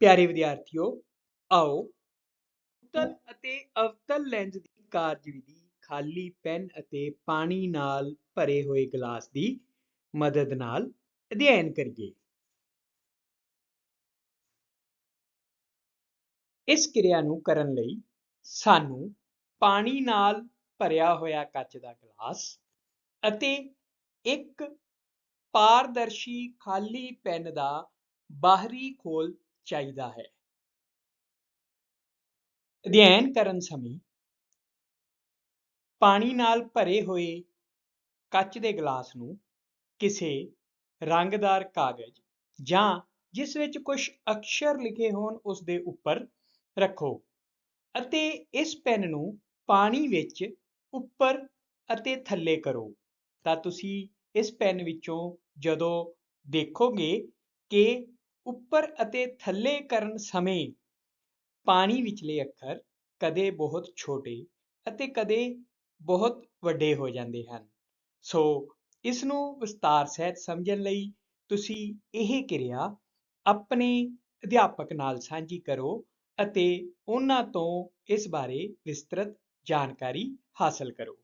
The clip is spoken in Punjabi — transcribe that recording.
ਪਿਆਰੇ ਵਿਦਿਆਰਥੀਓ, ਆਓ ਉਤਲ ਅਤੇ ਅਵਤਲ ਲੈਂਸ ਦੀ ਕਾਰਜਵਿਧੀ, ਖਾਲੀ ਪੈਨ ਅਤੇ ਪਾਣੀ ਨਾਲ ਭਰੇ ਹੋਏ ਗਲਾਸ ਦੀ ਮਦਦ ਨਾਲ ਅਧਿਐਨ ਕਰੀਏ। ਇਸ ਕਿਰਿਆ ਨੂੰ ਕਰਨ ਲਈ ਸਾਨੂੰ ਪਾਣੀ ਨਾਲ ਭਰਿਆ ਹੋਇਆ ਕੱਚ ਦਾ ਗਲਾਸ ਅਤੇ ਇੱਕ ਪਾਰਦਰਸ਼ੀ ਖਾਲੀ ਪੈਨ ਦਾ ਬਾਹਰੀ ਖੋਲ ਚਾਹੀਦਾ ਹੈ। ਅਧਿਐਨ ਕਰਨ ਸਮੇਂ ਪਾਣੀ ਨਾਲ ਭਰੇ ਹੋਏ ਕੱਚ ਦੇ ਗਲਾਸ ਨੂੰ ਕਿਸੇ ਰੰਗਦਾਰ ਕਾਗਜ਼ ਜਾਂ ਜਿਸ ਵਿੱਚ ਕੁਝ ਅਕਸ਼ਰ ਲਿਖੇ ਹੋਣ ਉਸ ਦੇ ਉੱਪਰ ਰੱਖੋ ਅਤੇ ਇਸ ਪੈਨ ਨੂੰ ਪਾਣੀ ਵਿੱਚ ਉੱਪਰ ਅਤੇ ਥੱਲੇ ਕਰੋ। ਤਾਂ ਤੁਸੀਂ ਇਸ ਪੈਨ ਵਿੱਚੋਂ ਜਦੋਂ ਦੇਖੋਗੇ ਕਿ ਉੱਪਰ ਅਤੇ ਥੱਲੇ ਕਰਨ ਸਮੇਂ ਪਾਣੀ ਵਿਚਲੇ ਅੱਖਰ ਕਦੇ ਬਹੁਤ ਛੋਟੇ ਅਤੇ ਕਦੇ ਬਹੁਤ ਵੱਡੇ ਹੋ ਜਾਂਦੇ ਹਨ। ਸੋ, ਇਸ ਨੂੰ ਵਿਸਤਾਰ ਸਹਿਤ ਸਮਝਣ ਲਈ ਤੁਸੀਂ ਇਹ ਕਿਰਿਆ ਆਪਣੇ ਅਧਿਆਪਕ ਨਾਲ ਸਾਂਝੀ ਕਰੋ ਅਤੇ ਉਹਨਾਂ ਤੋਂ ਇਸ ਬਾਰੇ ਵਿਸਤ੍ਰਿਤ ਜਾਣਕਾਰੀ ਹਾਸਲ ਕਰੋ।